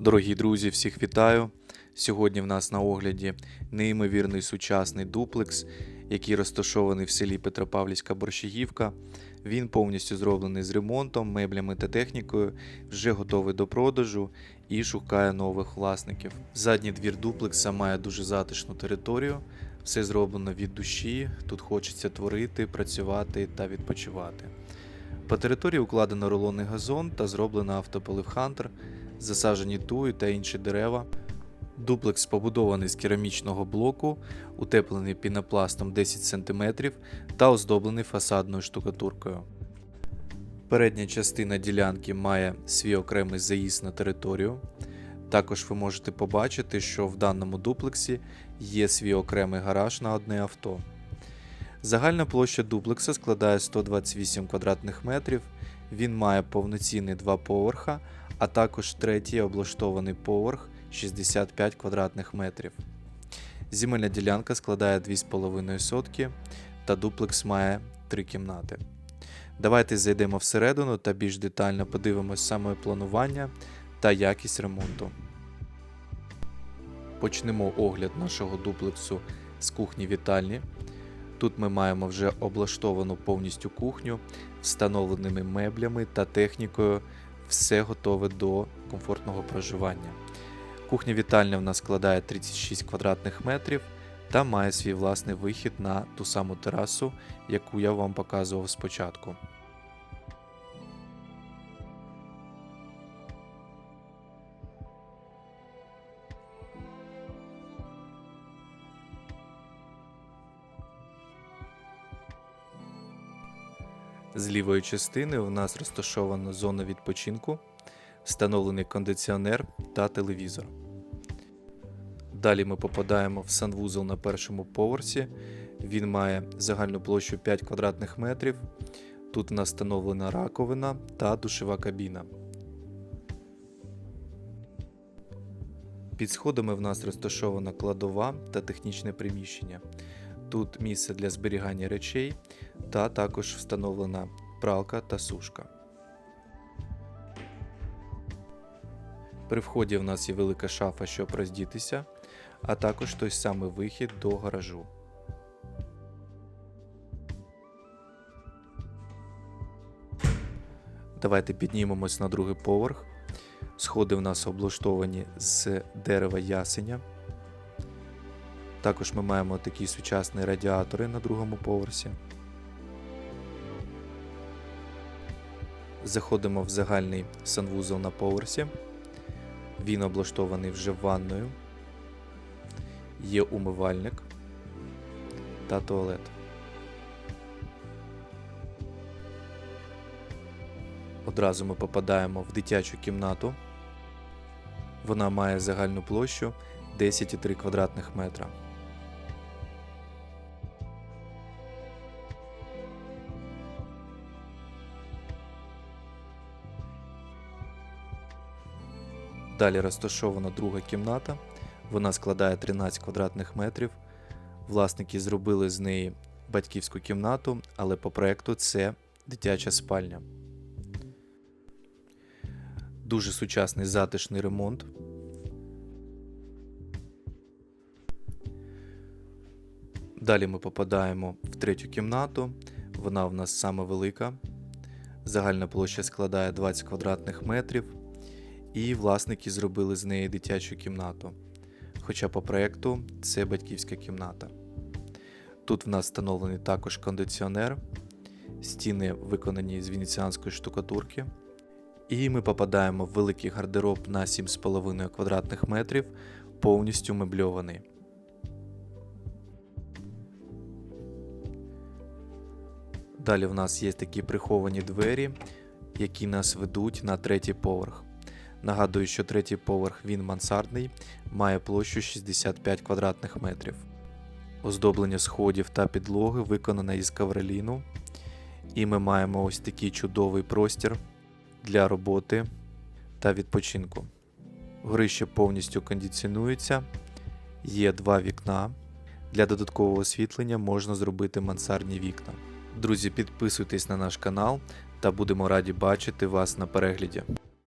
Дорогі друзі, всіх вітаю! Сьогодні в нас на огляді неймовірний сучасний дуплекс, який розташований в селі Петропавлівська Борщагівка. Він повністю зроблений з ремонтом, меблями та технікою, вже готовий до продажу і шукає нових власників. Задній двір дуплекса має дуже затишну територію. Все зроблено від душі. Тут хочеться творити, працювати та відпочивати. По території укладено рулонний газон та зроблено автополив Хантер, засаджені туї та інші дерева. Дуплекс побудований з керамічного блоку, утеплений пінопластом 10 см та оздоблений фасадною штукатуркою. Передня частина ділянки має свій окремий заїзд на територію. Також ви можете побачити, що в даному дуплексі є свій окремий гараж на одне авто. Загальна площа дуплекса складає 128 квадратних метрів. Він має повноцінний два поверха, а також третій облаштований поверх 65 квадратних метрів. Земельна ділянка складає 2,5 сотки та дуплекс має 3 кімнати. Давайте зайдемо всередину та більш детально подивимось саме планування та якість ремонту. Почнемо огляд нашого дуплексу з кухні вітальні. Тут ми маємо вже облаштовану повністю кухню, встановленими меблями та технікою. Все готове до комфортного проживання. Кухня вітальня в нас складає 36 квадратних метрів та має свій власний вихід на ту саму терасу, яку я вам показував спочатку. З лівої частини у нас розташована зона відпочинку, встановлений кондиціонер та телевізор. Далі ми попадаємо в санвузол на першому поверсі. Він має загальну площу 5 квадратних метрів. Тут у нас встановлена раковина та душова кабіна. Під сходами в нас розташована кладова та технічне приміщення. Тут місце для зберігання речей та також встановлена пралка та сушка. При вході в нас є велика шафа, щоб роздітися, а також той самий вихід до гаражу. Давайте піднімемось на другий поверх. Сходи в нас облаштовані з дерева ясеня. Також ми маємо такі сучасні радіатори на другому поверсі. Заходимо в загальний санвузол на поверсі. Він облаштований вже ванною. Є умивальник та туалет. Одразу ми попадаємо в дитячу кімнату. Вона має загальну площу 10,3 квадратних метра. Далі розташована друга кімната. Вона складає 13 квадратних метрів. Власники зробили з неї батьківську кімнату, але по проекту це дитяча спальня. Дуже сучасний затишний ремонт. Далі ми попадаємо в третю кімнату. Вона в нас саме велика. Загальна площа складає 20 квадратних метрів. І власники зробили з неї дитячу кімнату. Хоча по проєкту це батьківська кімната. Тут в нас встановлений також кондиціонер, стіни виконані з венеціанської штукатурки. І ми попадаємо в великий гардероб на 7,5 квадратних метрів, повністю мебльований. Далі в нас є такі приховані двері, які нас ведуть на третій поверх. Нагадую, що третій поверх він мансардний, має площу 65 квадратних метрів. Оздоблення сходів та підлоги виконане із кавреліну. І ми маємо ось такий чудовий простір для роботи та відпочинку. Горище повністю кондиціонується, є два вікна. Для додаткового освітлення можна зробити мансардні вікна. Друзі, підписуйтесь на наш канал та будемо раді бачити вас на перегляді.